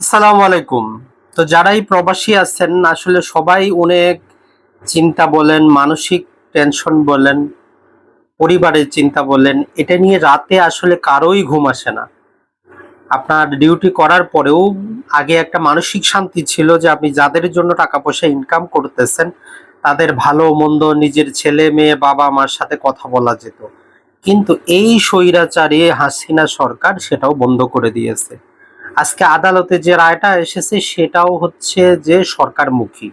আসসালামু আলাইকুম। তো যারাই প্রবাসী আছেন, আসলে সবাই অনেক চিন্তা বলেন, মানসিক টেনশন বলেন, পরিবারের চিন্তা বলেন, এটা নিয়ে রাতে আসলে কারোই ঘুম আসে না। আপনার ডিউটি করার পরেও আগে একটা মানসিক শান্তি ছিল যে আপনি যাদের জন্য টাকা পয়সা ইনকাম করতেছেন, তাদের ভালো মন্দ নিজের ছেলে মেয়ে, বাবা মার সাথে কথা বলা যেত। কিন্তু এই স্বৈরাচারী হাসিনা সরকার সেটাও বন্ধ করে দিয়েছে। আজকে আদালতে যে রায়টা এসেছে সেটাও হচ্ছে যে সরকারমুখী।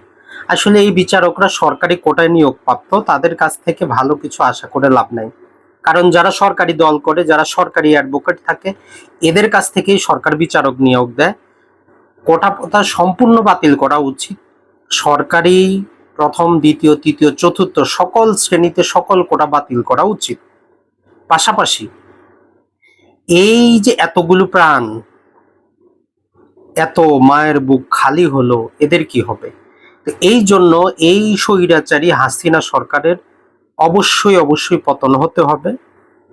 আসলে এই বিচারকরা সরকারি কোটায় নিয়োগপ্রাপ্ত, তাদের কাছ থেকে ভালো কিছু আশা করে লাভ নাই। কারণ যারা সরকারি দল করে, যারা সরকারি অ্যাডভোকেট থাকে, এদের কাছ থেকেই সরকার বিচারক নিয়োগ দেয়। কোটা প্রথা সম্পূর্ণ বাতিল করা উচিত। সরকারি প্রথম, দ্বিতীয়, তৃতীয়, চতুর্থ সকল শ্রেণীতে সকল কোটা বাতিল করা উচিত। পাশাপাশি এই যে এতগুলো প্রাণ এত মায়ের বুক খালি হলো, এদের কি হবে? তো এই জন্য এই স্বৈরাচারী হাসিনা সরকারের অবশ্যই অবশ্যই পতন হতে হবে।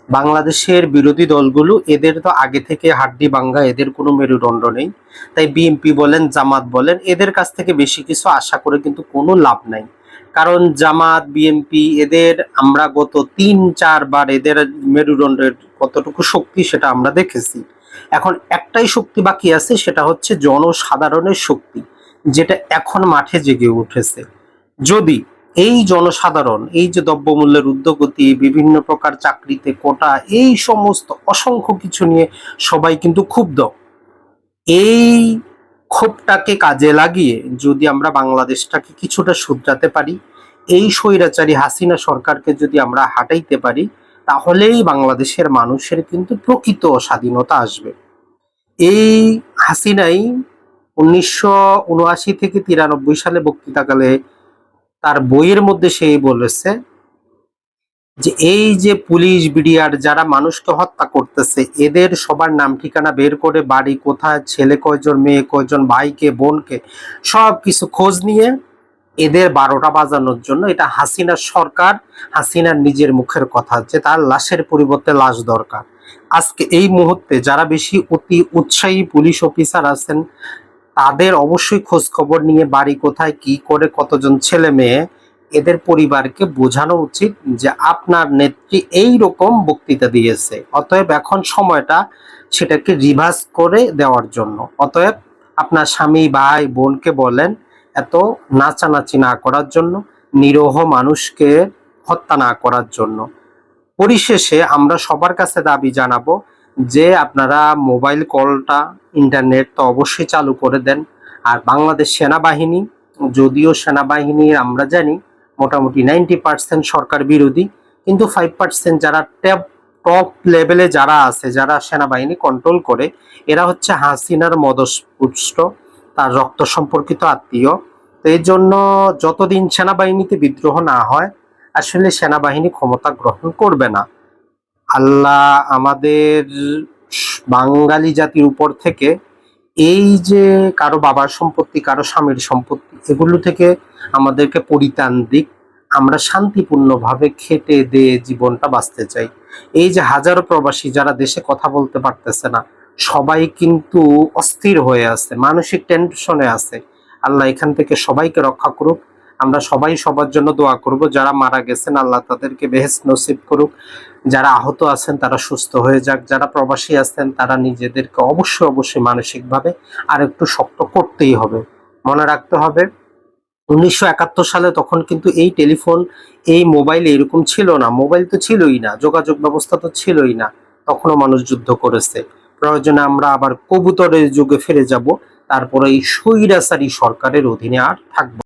বাংলাদেশের বিরোধী দলগুলো, এদের তো আগে থেকে হাড্ডি বাঙ্গা, এদের কোনো মেরুদণ্ড নেই। তাই বিএনপি বলেন, জামাত বলেন, এদের কাছ থেকে বেশি কিছু আশা করে কিন্তু কোনো লাভ নাই। কারণ জামাত, বিএনপি, এদের আমরা গত তিন, চারবার এদের মেরুদণ্ডের কতটুকু শক্তি সেটা আমরা দেখেছি। এখন একটাই শক্তি বাকি আছে, সেটা হচ্ছে জনসাধারণের শক্তি, যেটা এখন মাঠে জেগে উঠেছে। যদি এই জনসাধারণ, এই যে দ্রব্যমূল্যের উদ্যোগতি বিভিন্ন প্রকার চাকরিতে কোটা, এই সমস্ত অসংখ্য কিছু নিয়ে সবাই কিন্তু ক্ষুব্ধ। এই ক্ষোভটাকে কাজে লাগিয়ে যদি আমরা বাংলাদেশটাকে কিছুটা শুধরাতে পারি, এই স্বৈরাচারী হাসিনা সরকারকে যদি আমরা হাঁটাইতে পারি তাহলেই বাংলাদেশের মানুষের কিন্তু প্রকৃত স্বাধীনতা আসবে। এই হাসিনাই উনিশশো উনআশি থেকে তিরানব্বই সালে বক্তৃতাকালে তার বইয়ের মধ্যে সেই বলেছে যে, এই যে পুলিশ, বিডিআর যারা মানুষকে হত্যা করতেছে, এদের সবার নাম ঠিকানা বের করে বাড়ি কোথায়, ছেলে কয়জন, মেয়ে কয়জন, ভাইকে, বোনকে সব কিছু খোঁজ নিয়ে এদের বারোটা বাজানোর জন্য এটা হাসিনার সরকার, হাসিনার নিজের মুখের কথা যে তার লাশের পরিবর্তে লাশ দরকার। আজকে এই মুহূর্তে যারা বেশি অতি উৎসাহী পুলিশ অফিসার আছেন, তাদের অবশ্যই খোঁজ খবর নিয়ে বাড়ি কোথায়, কি করে, কতজন ছেলে মেয়ে, এদের পরিবারকে বোঝানো উচিত যে আপনার নেত্রী এই রকম বক্তৃতা দিয়েছে। অতএব এখন সময়টা সেটাকে রিভার্স করে দেওয়ার জন্য। অতএব আপনার স্বামী, ভাই, বোনকে বলেন এত নাচানাচি না করার জন্য, নিরহ মানুষকে হত্যা না করার জন্য। পরিশেষে আমরা সবার কাছে দাবি জানাব যে আপনারা মোবাইল কলটা, ইন্টারনেট তো অবশ্যই চালু করে দেন। আর বাংলাদেশ সেনাবাহিনী, যদিও সেনাবাহিনীর আমরা জানি, মোটামুটি নাইনটি পার্সেন্ট সরকার বিরোধী, কিন্তু ফাইভ পার্সেন্ট যারা ট্যাপ টপ লেভেলে যারা আছে, যারা সেনাবাহিনী কন্ট্রোল করে, এরা হচ্ছে হাসিনার মদস্পুষ্ট তার রক্ত সম্পর্কিত আত্মীয়। তো এই জন্য যতদিন সেনাবাহিনীতে বিদ্রোহ না হয়, আসলে সেনাবাহিনী ক্ষমতা গ্রহণ করবে না। আল্লাহ আমাদের বাঙালি জাতির উপর থেকে এই যে কারও বাবার সম্পত্তি, কারও স্বামীর সম্পত্তি, এগুলো থেকে আমাদেরকে পরিত্রাণ দিক। আমরা শান্তিপূর্ণভাবে খেটে দিয়ে জীবনটা বাঁচতে চাই। এই যে হাজারো প্রবাসী যারা দেশে কথা বলতে পারতেছে না সবাই কিন্তু অস্থির হয়ে আছে, মানসিক টেনশনে আছে। আল্লাহ এখান থেকে সবাইকে রক্ষা করুক, আমরা সবাই সবার জন্য দোয়া করব, যারা মারা গেছেন আল্লাহ তাদেরকে বেহেস নসিব করুক। যারা আহত আছেন তারা সুস্থ হয়ে যাক, যারা প্রবাসী আছেন তারা নিজেদেরকে অবশ্যই অবশ্যই মানসিকভাবে আর একটু শক্ত করতেই হবে। মনে রাখতে হবে, উনিশশো একাত্তর সালে তখন কিন্তু এই টেলিফোন, এই মোবাইল এরকম ছিল না, মোবাইল তো ছিলই না, যোগাযোগ ব্যবস্থা তো ছিলই না, তখনও মানুষ যুদ্ধ করেছে। প্রয়োজনে আমরা আবার কবুতরের যুগে ফিরে যাব। তারপরে এই স্বৈরাচারী সরকারের অধীনে আর থাকব